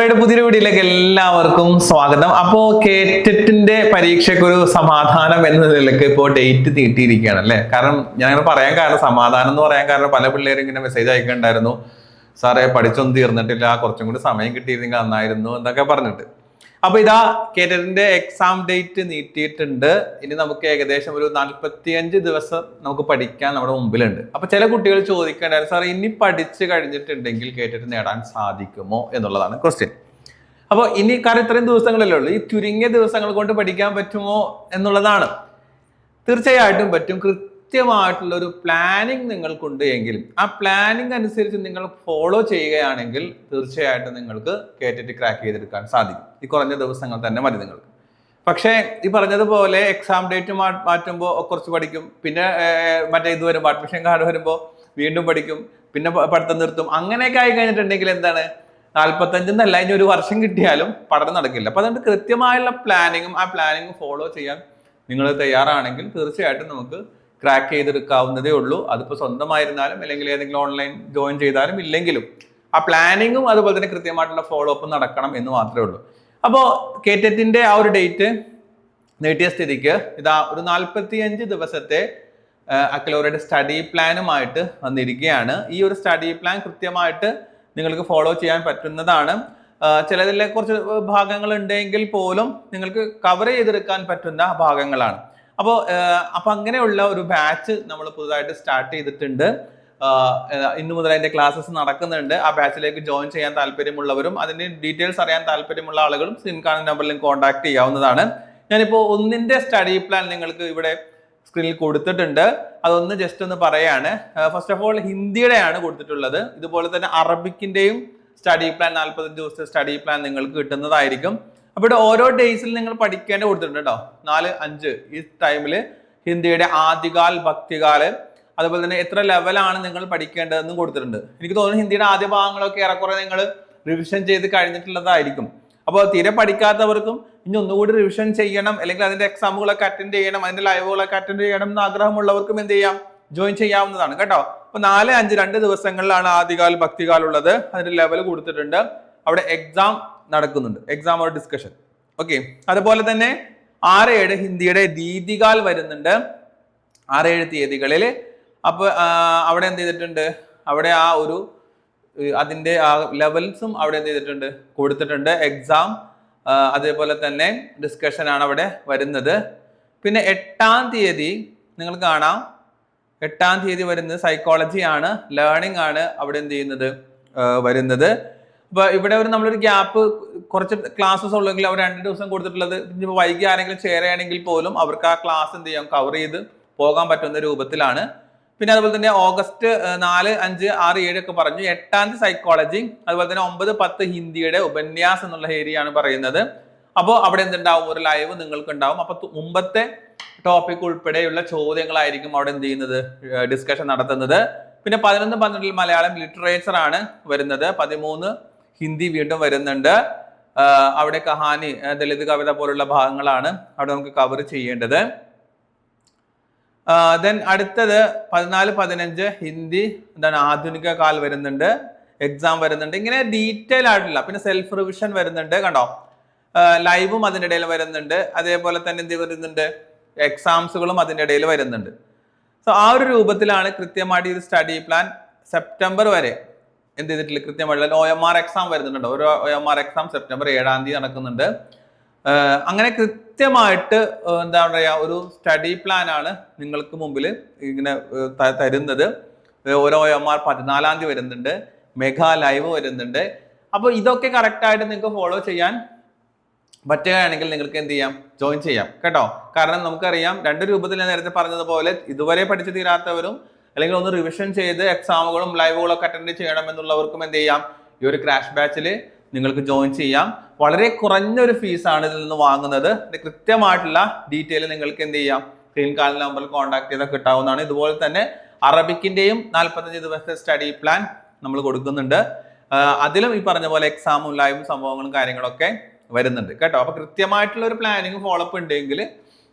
അത്രയുടെ പുതിയൊരു വീഡിയോയിലേക്ക് എല്ലാവർക്കും സ്വാഗതം. അപ്പോ കേറ്ററ്റിന്റെ പരീക്ഷയ്ക്ക് ഒരു സമാധാനം എന്ന നിലയ്ക്ക് ഇപ്പോൾ ഡേറ്റ് നീട്ടിയിരിക്കുകയാണ് അല്ലേ? കാരണം ഞാൻ പറയാൻ കാരണം സമാധാനം എന്ന് പറയാൻ കാരണം പല പിള്ളേരും ഇങ്ങനെ മെസ്സേജ് അയക്കുന്നുണ്ടായിരുന്നു. സാറേ പഠിച്ചൊന്നും തീർന്നിട്ടില്ല കുറച്ചും കൂടി സമയം കിട്ടിയിരുന്നെങ്കിൽ നന്നായിരുന്നു എന്നൊക്കെ പറഞ്ഞിട്ട്. അപ്പൊ ഇതാ കേരളിന്റെ എക്സാം ഡേറ്റ് നീട്ടിയിട്ടുണ്ട്. ഇനി നമുക്ക് ഏകദേശം ഒരു നാൽപ്പത്തിയഞ്ച് ദിവസം നമുക്ക് പഠിക്കാൻ നമ്മുടെ മുമ്പിലുണ്ട്. അപ്പൊ ചില കുട്ടികൾ ചോദിക്കേണ്ടായിരുന്നു സാർ ഇനി പഠിച്ചു കഴിഞ്ഞിട്ടുണ്ടെങ്കിൽ കേട്ടിട്ട് നേടാൻ സാധിക്കുമോ? എന്നുള്ളതാണ് ക്വസ്റ്റ്യൻ അപ്പോൾ ഇനി കാരണം ഇത്രയും ദിവസങ്ങളല്ലേ ഉള്ളൂ. ഈ ചുരുങ്ങിയ ദിവസങ്ങൾ കൊണ്ട് പഠിക്കാൻ പറ്റുമോ എന്നുള്ളതാണ്. തീർച്ചയായിട്ടും പറ്റും. കൃത്യമായിട്ടുള്ള ഒരു പ്ലാനിങ് നിങ്ങൾക്കുണ്ട് എങ്കിൽ ആ പ്ലാനിങ് അനുസരിച്ച് നിങ്ങൾ ഫോളോ ചെയ്യുകയാണെങ്കിൽ തീർച്ചയായിട്ടും നിങ്ങൾക്ക് കേറ്റിട്ട് ക്രാക്ക് ചെയ്തെടുക്കാൻ സാധിക്കും. ഈ കുറഞ്ഞ ദിവസങ്ങൾ തന്നെ മതി നിങ്ങൾക്ക്. പക്ഷേ ഈ പറഞ്ഞതുപോലെ എക്സാം ഡേറ്റ് മാറ്റുമ്പോൾ കുറച്ച് പഠിക്കും. പിന്നെ മറ്റേ ഇത് വരുമ്പോൾ അഡ്മിഷൻ കാർഡ് വരുമ്പോൾ വീണ്ടും പഠിക്കും. പിന്നെ പഠിത്തം നിർത്തും. അങ്ങനെയൊക്കെ ആയി കഴിഞ്ഞിട്ടുണ്ടെങ്കിൽ എന്താണ്? നാൽപ്പത്തഞ്ചെന്നല്ല ഇനി ഒരു വർഷം കിട്ടിയാലും പഠനം നടക്കില്ല. അപ്പൊ അതുകൊണ്ട് കൃത്യമായുള്ള പ്ലാനിങ്ങും ആ പ്ലാനിങ്ങും ഫോളോ ചെയ്യാൻ നിങ്ങൾ തയ്യാറാണെങ്കിൽ തീർച്ചയായിട്ടും നമുക്ക് ക്രാക്ക് ചെയ്തെടുക്കാവുന്നതേ ഉള്ളൂ. അതിപ്പോൾ സ്വന്തമായിരുന്നാലും അല്ലെങ്കിൽ ഏതെങ്കിലും ഓൺലൈൻ ജോയിൻ ചെയ്താലും ഇല്ലെങ്കിലും ആ പ്ലാനിങ്ങും അതുപോലെ തന്നെ കൃത്യമായിട്ടുള്ള ഫോളോ അപ്പും നടക്കണം എന്ന് മാത്രമേ ഉള്ളൂ. അപ്പോൾ കേറ്ററ്റിന്റെ ആ ഒരു ഡേറ്റ് നീട്ടിയ സ്ഥിതിക്ക് ഇതാ ഒരു നാൽപ്പത്തിയഞ്ച് ദിവസത്തെ അക്ലോറയുടെ സ്റ്റഡി പ്ലാനുമായിട്ട് വന്നിരിക്കുകയാണ്. ഈ ഒരു സ്റ്റഡി പ്ലാൻ കൃത്യമായിട്ട് നിങ്ങൾക്ക് ഫോളോ ചെയ്യാൻ പറ്റുന്നതാണ്. ചിലതിലെ കുറച്ച് ഭാഗങ്ങൾ ഉണ്ടെങ്കിൽ പോലും നിങ്ങൾക്ക് കവർ ചെയ്തെടുക്കാൻ പറ്റുന്ന ഭാഗങ്ങളാണ്. അപ്പോൾ അപ്പോൾ അങ്ങനെയുള്ള ഒരു ബാച്ച് നമ്മൾ പുതുതായിട്ട് സ്റ്റാർട്ട് ചെയ്തിട്ടുണ്ട്. ഇന്നു മുതൽ അതിന്റെ ക്ലാസ്സസ് നടക്കുന്നുണ്ട്. ആ ബാച്ചിലേക്ക് ജോയിൻ ചെയ്യാൻ താല്പര്യമുള്ളവരും അതിന്റെ ഡീറ്റെയിൽസ് അറിയാൻ താല്പര്യമുള്ള ആളുകളും സിം കാർഡ് നമ്പറിലും കോൺടാക്ട് ചെയ്യാവുന്നതാണ്. ഞാനിപ്പോൾ ഒന്നിന്റെ സ്റ്റഡി പ്ലാൻ നിങ്ങൾക്ക് ഇവിടെ സ്ക്രീനിൽ കൊടുത്തിട്ടുണ്ട്. അതൊന്ന് ജസ്റ്റ് ഒന്ന് പറയാണ്. ഫസ്റ്റ് ഓഫ് ഓൾ ഹിന്ദിയുടെയാണ് കൊടുത്തിട്ടുള്ളത്. ഇതുപോലെ തന്നെ അറബിക്കിന്റെയും സ്റ്റഡി പ്ലാൻ നാൽപ്പത്തഞ്ച് ദിവസത്തെ സ്റ്റഡി പ്ലാൻ നിങ്ങൾക്ക് കിട്ടുന്നതായിരിക്കും. അപ്പോൾ ഇവിടെ ഓരോ ഡേയ്സിൽ നിങ്ങൾ പഠിക്കേണ്ട കൊടുത്തിട്ടുണ്ട് കേട്ടോ. നാല് അഞ്ച്. ഈ ടൈമിൽ ഹിന്ദിയുടെ ആദ്യകാൽ ഭക്തികാൽ അതുപോലെ തന്നെ എത്ര ലെവലാണ് നിങ്ങൾ പഠിക്കേണ്ടതെന്നും കൊടുത്തിട്ടുണ്ട്. എനിക്ക് തോന്നുന്നു ഹിന്ദിയുടെ ആദ്യ ഭാഗങ്ങളൊക്കെ ഏറെക്കുറെ നിങ്ങൾ റിവിഷൻ ചെയ്ത് കഴിഞ്ഞിട്ടുള്ളതായിരിക്കും. അപ്പോൾ തീരെ പഠിക്കാത്തവർക്കും ഇനി ഒന്നുകൂടി റിവിഷൻ ചെയ്യണം അല്ലെങ്കിൽ അതിന്റെ എക്സാമുകളൊക്കെ അറ്റൻഡ് ചെയ്യണം അതിന്റെ ലൈവുകളൊക്കെ അറ്റൻഡ് ചെയ്യണം എന്ന് ആഗ്രഹമുള്ളവർക്കും എന്ത് ചെയ്യാം? ജോയിൻ ചെയ്യാവുന്നതാണ് കേട്ടോ. അപ്പോൾ നാല് അഞ്ച് രണ്ട് ദിവസങ്ങളിലാണ് ആദ്യകാൽ ഭക്തികാലുള്ളത് അതിന്റെ ലെവൽ കൊടുത്തിട്ടുണ്ട്. അവിടെ എക്സാം നടക്കുന്നുണ്ട്. എക്സാം ഓർ ഡിസ്കഷൻ ഓക്കെ അതുപോലെ തന്നെ ആറ് ഏഴ് ഹിന്ദിയുടെ ദീതികാൽ വരുന്നുണ്ട്. ആറ് ഏഴ് തീയതികളിൽ അപ്പൊ അവിടെ എന്ത് ചെയ്തിട്ടുണ്ട്? അവിടെ ആ ഒരു അതിന്റെ ആ ലെവൽസും അവിടെ എന്ത് ചെയ്തിട്ടുണ്ട്? കൊടുത്തിട്ടുണ്ട്. എക്സാം അതേപോലെ തന്നെ ഡിസ്കഷൻ ആണ് അവിടെ വരുന്നത്. പിന്നെ എട്ടാം തീയതി നിങ്ങൾ കാണാം. എട്ടാം തീയതി വരുന്നത് സൈക്കോളജി ആണ്. ലേണിംഗ് ആണ് അവിടെ എന്ത് ചെയ്യുന്നത്? വരുന്നത്. അപ്പൊ ഇവിടെ ഒരു നമ്മളൊരു ഗ്യാപ്പ് കുറച്ച് ക്ലാസ്സസ് ഉള്ളെങ്കിൽ അവർ രണ്ട് ദിവസം കൊടുത്തിട്ടുള്ളത്. ഇനിയിപ്പോൾ വൈകി ആരെങ്കിലും ചെയ്യണമെങ്കിൽ പോലും അവർക്ക് ആ ക്ലാസ് എന്ത് ചെയ്യാം? കവർ ചെയ്ത് പോകാൻ പറ്റുന്ന രൂപത്തിലാണ്. പിന്നെ അതുപോലെ തന്നെ ഓഗസ്റ്റ് നാല് അഞ്ച് ആറ് ഏഴ് ഒക്കെ പറഞ്ഞു എട്ടാം തീയതി സൈക്കോളജി അതുപോലെ തന്നെ ഒമ്പത് പത്ത് ഹിന്ദിയുടെ ഉപന്യാസം എന്നുള്ള ഏരിയയാണ് പറയുന്നത്. അപ്പോൾ അവിടെ എന്തുണ്ടാവും? ഒരു ലൈവ് നിങ്ങൾക്ക് ഉണ്ടാവും അപ്പൊ മുമ്പത്തെ ടോപ്പിക് ഉൾപ്പെടെയുള്ള ചോദ്യങ്ങളായിരിക്കും അവിടെ എന്ത് ചെയ്യുന്നത്? ഡിസ്കഷൻ നടത്തുന്നത്. പിന്നെ പതിനൊന്ന് പന്ത്രണ്ടിൽ മലയാളം ലിറ്ററേച്ചർ ആണ് വരുന്നത്. പതിമൂന്ന് ഹിന്ദി വീണ്ടും വരുന്നുണ്ട്. അവിടെ കഹാനി ദളിത് കവിത പോലുള്ള ഭാഗങ്ങളാണ് അവിടെ നമുക്ക് കവർ ചെയ്യേണ്ടത്. ദെൻ അടുത്തത് പതിനാല് പതിനഞ്ച് ഹിന്ദി എന്താണ് ആധുനിക കാൽ വരുന്നുണ്ട് എക്സാം വരുന്നുണ്ട്. ഇങ്ങനെ ഡീറ്റെയിൽ ആയിട്ടില്ല പിന്നെ സെൽഫ് റിവിഷൻ വരുന്നുണ്ട് കണ്ടോ? ലൈവും അതിന്റെ ഇടയിൽ വരുന്നുണ്ട്. അതേപോലെ തന്നെ എന്ത് വരുന്നുണ്ട് എക്സാംസുകളും അതിന്റെ ഇടയിൽ വരുന്നുണ്ട്. സോ ആ ഒരു രൂപത്തിലാണ് കൃത്യമായിട്ട് ഈ സ്റ്റഡി പ്ലാൻ സെപ്റ്റംബർ വരെ. എന്ത് ചെയ്തിട്ടില്ല? കൃത്യമായിട്ടുള്ള ഒ എം ആർ എക്സാം വരുന്നുണ്ട് ഒരു O M R exam September ഏഴാം തീയതി നടക്കുന്നുണ്ട്. അങ്ങനെ കൃത്യമായിട്ട് എന്താ പറയുക ഒരു സ്റ്റഡി പ്ലാൻ ആണ് നിങ്ങൾക്ക് മുമ്പിൽ ഇങ്ങനെ തരുന്നത്. ഓരോ എം ആർ പതിനാലാം തീയതി വരുന്നുണ്ട്. മെഗാ ലൈവ് വരുന്നുണ്ട്. അപ്പോൾ ഇതൊക്കെ കറക്റ്റായിട്ട് നിങ്ങൾക്ക് ഫോളോ ചെയ്യാൻ പറ്റുകയാണെങ്കിൽ നിങ്ങൾക്ക് എന്ത് ചെയ്യാം? ജോയിൻ ചെയ്യാം. കേട്ടോ? കാരണം നമുക്കറിയാം രണ്ട് രൂപത്തിൽ ഞാൻ നേരത്തെ പറഞ്ഞതുപോലെ ഇതുവരെ പഠിച്ചു തീരാത്തവരും അല്ലെങ്കിൽ ഒന്ന് റിവിഷൻ ചെയ്ത് എക്സാമുകളും ലൈവുകളും ഒക്കെ അറ്റൻഡ് ചെയ്യണം എന്നുള്ളവർക്കും എന്ത് ചെയ്യാം? ഈ ഒരു ക്രാഷ് ബാച്ചിൽ നിങ്ങൾക്ക് ജോയിൻ ചെയ്യാം. വളരെ കുറഞ്ഞ ഒരു ഫീസാണ് ഇതിൽ നിന്ന് വാങ്ങുന്നത്. കൃത്യമായിട്ടുള്ള ഡീറ്റെയിൽ നിങ്ങൾക്ക് എന്ത് ചെയ്യാം? സ്ക്രീൻ കാൽ നമ്പറിൽ കോൺടാക്ട് ചെയ്താൽ കിട്ടാവുന്നതാണ്. ഇതുപോലെ തന്നെ അറബിക്കിന്റെയും നാൽപ്പത്തഞ്ച് ദിവസത്തെ സ്റ്റഡി പ്ലാൻ നമ്മൾ കൊടുക്കുന്നുണ്ട്. അതിലും ഈ പറഞ്ഞ പോലെ എക്സാമും ലൈവും സംഭവങ്ങളും കാര്യങ്ങളൊക്കെ വരുന്നുണ്ട്. കേട്ടോ? അപ്പൊ കൃത്യമായിട്ടുള്ള ഒരു പ്ലാനിങ് ഫോളോ അപ്പ് ഉണ്ടെങ്കിൽ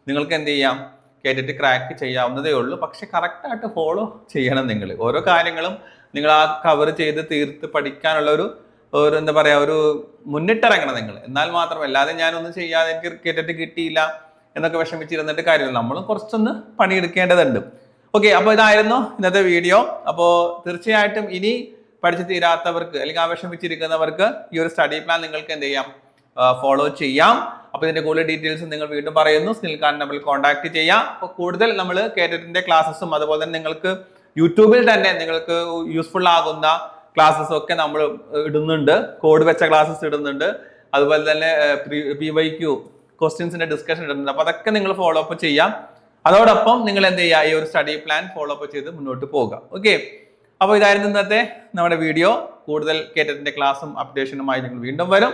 നിങ്ങൾക്ക് എന്ത് ചെയ്യാം? കേട്ടിട്ട് ക്രാക്ക് ചെയ്യാവുന്നതേ ഉള്ളൂ. പക്ഷെ കറക്റ്റായിട്ട് ഫോളോ ചെയ്യണം നിങ്ങൾ ഓരോ കാര്യങ്ങളും നിങ്ങൾ ആ കവർ ചെയ്ത് തീർത്ത് പഠിക്കാനുള്ള ഒരു ഒരു എന്താ പറയുക ഒരു മുന്നിട്ടിറങ്ങണം നിങ്ങൾ എന്നാൽ മാത്രം അല്ലാതെ ഞാനൊന്നും ചെയ്യാതെ എനിക്ക് കേട്ടിട്ട് കിട്ടിയില്ല എന്നൊക്കെ വിഷമിച്ചിരുന്നിട്ട് കാര്യമില്ല. നമ്മളും കുറച്ചൊന്ന് പണിയെടുക്കേണ്ടതുണ്ട്. ഓക്കെ അപ്പോൾ ഇതായിരുന്നു ഇന്നത്തെ വീഡിയോ അപ്പോൾ തീർച്ചയായിട്ടും ഇനി പഠിച്ചു തീരാത്തവർക്ക് അല്ലെങ്കിൽ ആ വിഷമിച്ചിരിക്കുന്നവർക്ക് ഈ ഒരു സ്റ്റഡി പ്ലാൻ നിങ്ങൾക്ക് എന്ത് ചെയ്യാം? ഫോളോ ചെയ്യാം. അപ്പോൾ ഇതിന്റെ കൂടുതൽ ഡീറ്റെയിൽസ് നിങ്ങൾ വീണ്ടും പറയുന്നു. സ്നിൽഖാൻ നമ്മൾ കോൺടാക്ട് ചെയ്യാം. അപ്പോൾ കൂടുതൽ നമ്മൾ കേരളത്തിന്റെ ക്ലാസ്സസും അതുപോലെ തന്നെ നിങ്ങൾക്ക് യൂട്യൂബിൽ തന്നെ നിങ്ങൾക്ക് യൂസ്ഫുൾ ആകുന്ന ക്ലാസ്സസ് ഒക്കെ നമ്മൾ ഇടുന്നുണ്ട്. കോഡ് വെച്ച ക്ലാസ്സസ് ഇടുന്നുണ്ട്. അതുപോലെ തന്നെ പി വൈ ക്യു ക്വസ്റ്റ്യൻസിന്റെ ഡിസ്കഷൻ ഇടുന്നുണ്ട്. അപ്പോൾ അതൊക്കെ നിങ്ങൾ ഫോളോ അപ്പ് ചെയ്യാം. അതോടൊപ്പം നിങ്ങൾ എന്ത് ചെയ്യുക? ഈ ഒരു സ്റ്റഡി പ്ലാൻ ഫോളോ അപ്പ് ചെയ്ത് മുന്നോട്ട് പോകുക ഓക്കെ അപ്പോൾ ഇതായിരുന്നു ഇന്നത്തെ നമ്മുടെ വീഡിയോ കൂടുതൽ കേറ്ററ്റിന്റെ ക്ലാസ്സും അപ്ഡേഷനുമായി നിങ്ങൾ വീണ്ടും വരും.